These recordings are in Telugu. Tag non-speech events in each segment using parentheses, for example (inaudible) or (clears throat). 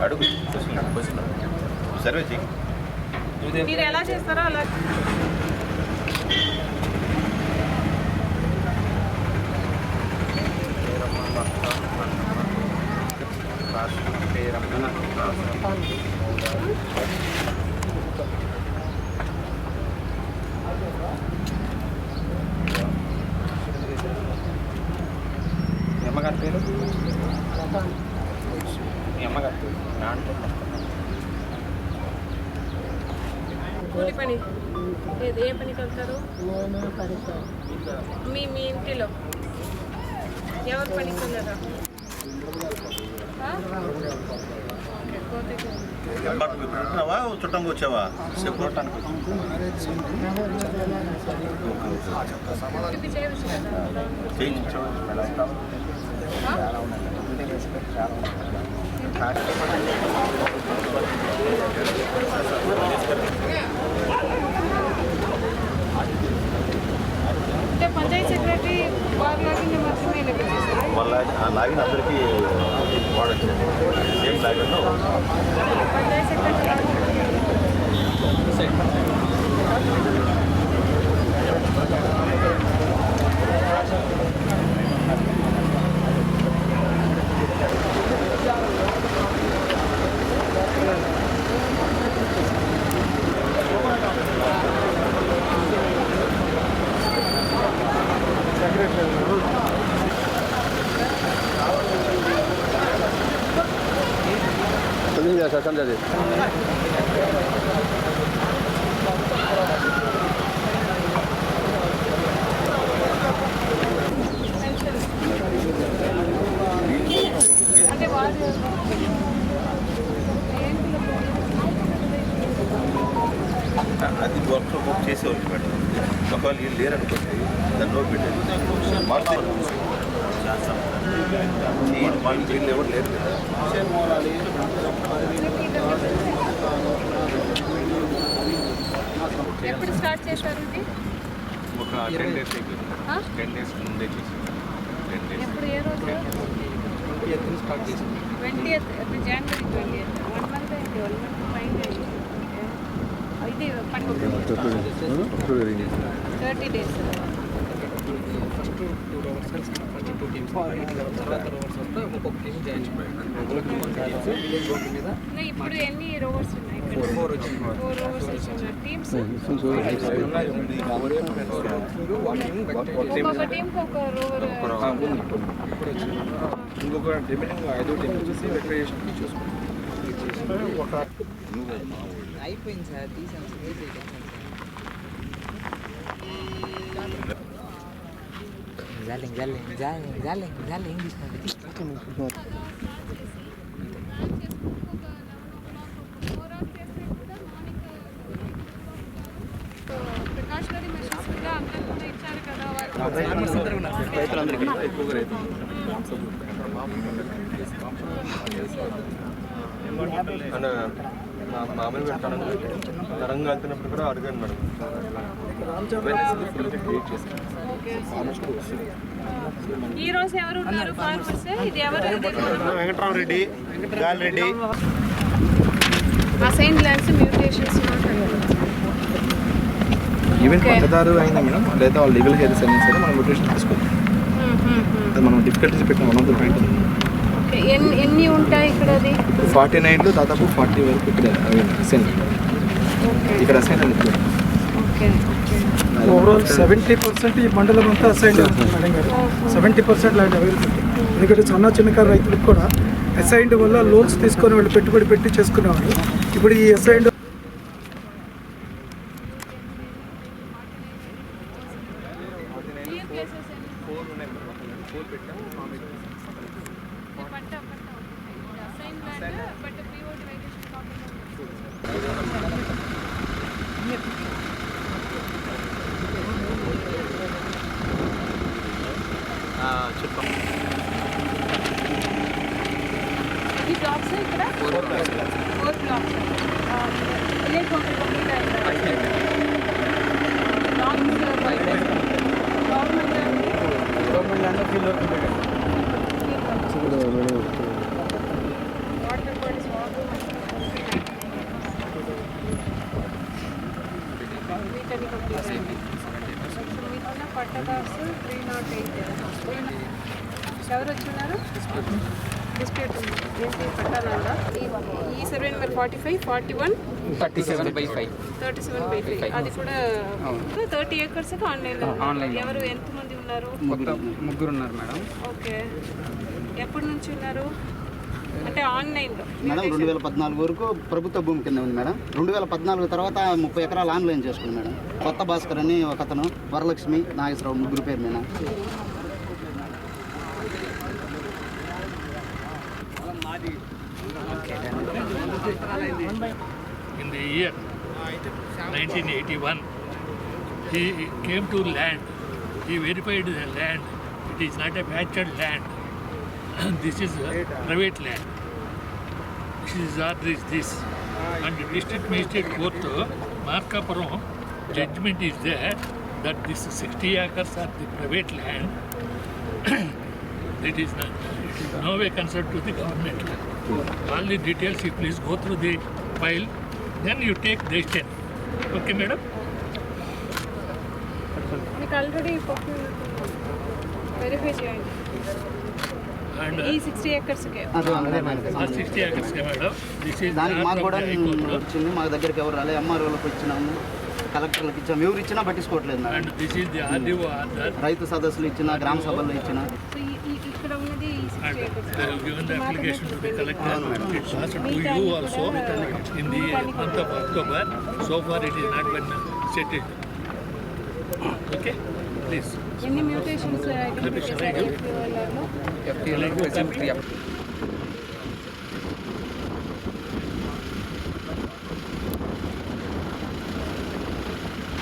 అడుగు. క్వశ్చన్ క్వశ్చన్ సర్వే చేయి మీరు ఎలా చేస్తారో అలా మీ అమ్మగారి పేరు? మీ అమ్మగారి పేరు? నాన్న పేరు కూలి పని? ఏది ఏ పనికి వెళ్తారు? మీ మీ ఇంటిలో? ఎవరు పనికి వెళ్ళరా? చుట్టంగా వచ్చావా చెప్పడానికి ఇది చేయవచ్చు కదా ఆ? అంటే పంచాయతీ సెక్రటరీ వారి లాగిన మాత్రమే లాగిన్ అందరికీ వాడచ్చు సేమ్ లాగిన్ పంచాయతీ సెక్రటరీ అంటే వారు అది వర్క్ బుక్ చేసేవాళ్ళు మేడం ఒకవేళ వీళ్ళు లేరు అనుకోండి దాన్ని నోట్ పెట్టేది మార్చి. మళ్ళీ వీళ్ళు ఎవరు లేరు కదా ఎప్పుడు స్టార్ట్ చేశారు ఇది ఒక టెన్ డేస్? టెన్ డేస్ ముందే చేసి టెన్ డేస్ ఎప్పుడు ఏ రోజు స్టార్ట్ చేసి ట్వంటీ ఇప్పుడు జనవరి ట్వంటీ వన్ మంత్ అయింది వన్ మంత్ ఫైన్ ఇది పని thirty days first two hours first two teams తర్వాత అవర్స్ వస్తే ఒక్కొక్క టీం జాయిన్ మీద ఇప్పుడు ఎన్ని రోవర్స్ ఉన్నాయి ఇక్కడ? Four rovers teams? ఒక్కొక్క టీంకి ఒక రోవర్ ఇప్పుడు వచ్చింది. ఇంకొక రిమైనింగ్ ఐదో టీం వచ్చేసి చూసుకోండి ఒక అయిపోయింది సార్. తీసాం. జాలింగ్ జాలింగ్ జాలింగ్ జాలింగ్ జాలింగ్ ఇంగ్లీష్ నుండి ప్రికాషనరీ మెషర్స్ కూడా అందరూ కూడా ఇచ్చారు కదా వారు రైతులందరికీ ఎక్కువగా రైతులు అండ్ మా మామూలుగా తరంగా వెళ్తున్నప్పుడు కూడా అడిగాను మేడం. ఈ రోజు ఎవరు ఉన్నారు? ఫార్మర్స్ ఇది ఎవరు? Venkatarama Reddy Gali Reddy. Assign lands mutations even. Pattadar అయిందా మేడం. లేదా వాళ్ళు లీగల్ హెయిర్స్ అయినా సరే మనం రొటేషన్ తీసుకోవాలి అది మనం డిఫికల్టీస్ పెట్టిన one of the point okay. ఎన్ని ఎన్ని ఉంటాయి ఇక్కడ అది? ఫార్టీ నైన్లో దాదాపు ఫార్టీ వరకు ఇక్కడ ఓకే ఇక్కడ అసైన్ ఓవరాల్ సెవెంటీ పర్సెంట్ ఈ మండలం అంతా అసైన్ మేడం గారు. సెవెంటీ పర్సెంట్ ల్యాండ్ అవైలబిలిటీ ఎందుకంటే చిన్న చిన్నకారు రైతులకు కూడా అసైన్డ్ వల్ల లోన్స్ తీసుకొని వాళ్ళు పెట్టుబడి పెట్టి చేసుకునేవాళ్ళు. ఇప్పుడు ఈ అసైన్డ్ ఎన్ని బ్లాక్స్ ఇక్కడ? ఫోర్ బ్లాక్స్ ఇదే కొంచెం కంప్లీట్ పట్టదాస్ త్రీ నాట్ ఎయిట్ ఎవరు వచ్చున్నారు ఏంటి ఈ survey number forty five forty one thirty seven by five thirty seven by five అది కూడా థర్టీ ఏకర్స్ ఆన్లైన్ Online. ఎవరు ఎంతమంది ఉన్నారు? మొత్తం ముగ్గురు ఉన్నారు మేడం. ఓకే. ఎప్పటి నుంచి ఉన్నారు? అంటే ఆన్లైన్లో మేడం రెండు వేల పద్నాలుగు వరకు ప్రభుత్వ భూమి కింద ఉంది మేడం. రెండు వేల పద్నాలుగు తర్వాత ముప్పై ఎకరాలు ఆన్లైన్ చేసుకుంది మేడం. కొత్త భాస్కర్ అని ఒక అతను వరలక్ష్మి నాగేశ్వరరావు ముగ్గురు పేరు మీద. In the year 1981 he came to land. He verified the land. It is not a bachelor land. (clears throat) This is a private land. This is order is this. And the district magistrate court uh, markapuram judgment is there that this 60 acres are the private land. (clears throat) It is not it is no way concerned to the government all the details you please go through the file then you take decision okay madam మీకు ఆల్రెడీ వెరిఫై చేయండి and ఈ uh, సిక్స్టీ ఏకర్స్కే అదే అదే madam uh, 60 acres madam this is దానికి మాకు కూడా the High Court. వచ్చింది మా దగ్గరికి ఎవరు రాలేదు ఎంఆర్ఓలకు వచ్చినాము కలెక్టర్లకు ఇచ్చాము ఎవరు ఇచ్చినా పట్టించుకోవట్లేదు madam and this is the RDO order రైతు సదస్సులు ఇచ్చిన గ్రామ సభల్లో ఇచ్చిన they have given the application to the collector it passed to you also in the month of October so far it is not been settled okay please ఎన్ని mutations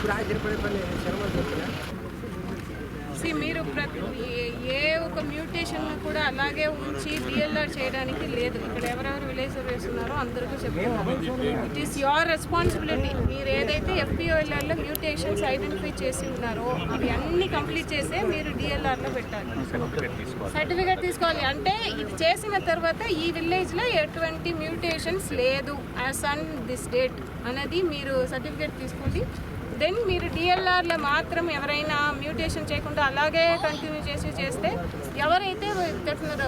Shall identify present three C మీరు ప్రతి ఏ- ఒక మ్యూటేషన్ కూడా అలాగే ఉంచి డిఎల్ఆర్ చేయడానికి లేదు. ఇక్కడ ఎవరెవరు విలేజ్ సర్వేస్ ఉన్నారో అందరికీ చెప్తున్నారు ఇట్ ఈస్ యువర్ రెస్పాన్సిబిలిటీ మీరు ఏదైతే ఎఫ్పిఓఎల్ఆర్లో మ్యూటేషన్స్ ఐడెంటిఫై చేసి ఉన్నారో అవి అన్ని కంప్లీట్ చేసే మీరు డిఎల్ఆర్లో పెట్టాలి. సర్టిఫికేట్ తీసుకోవాలి. అంటే ఇది చేసిన తర్వాత ఈ విలేజ్లో ఎటువంటి మ్యూటేషన్స్ లేదు యాజ్ ఆన్ దిస్ డేట్ అనేది మీరు సర్టిఫికేట్ తీసుకోండి. దెన్ మీరు డిఎల్ఆర్లో మాత్రం ఎవరైనా మ్యూటేషన్ చేయకుండా అలాగే కంటిన్యూ చేసి చేస్తే ఎవరైతే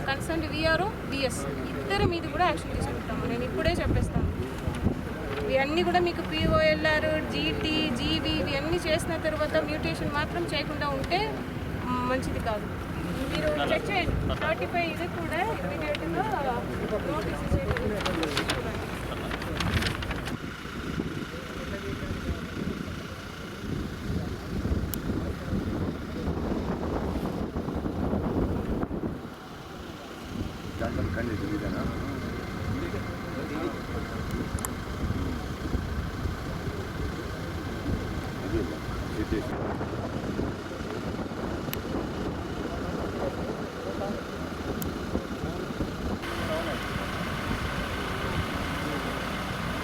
కన్సర్న్ విఆర్ఓ డిఎస్ ఇద్దరి మీద కూడా యాక్షన్ తీసుకుంటాము. నేను ఇప్పుడే చెప్పేస్తాను. ఇవన్నీ కూడా మీకు పిఓఎల్ఆర్ జీటీ జీవి ఇవన్నీ చేసిన తర్వాత మ్యూటేషన్ మాత్రం చేయకుండా ఉంటే మంచిది కాదు. మీరు చెక్ చేయండి. థర్టీ ఫైవ్ ఇది కూడా ఇమీడియట్గా నోటీస్ చేయండి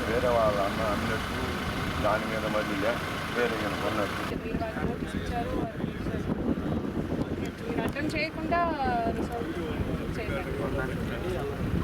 వేరే వాళ్ళ అన్న అన్నట్టు దాని మీద మళ్ళీ వేరే కొన్నట్టు. మీరు అటెండ్ చేయకుండా importante.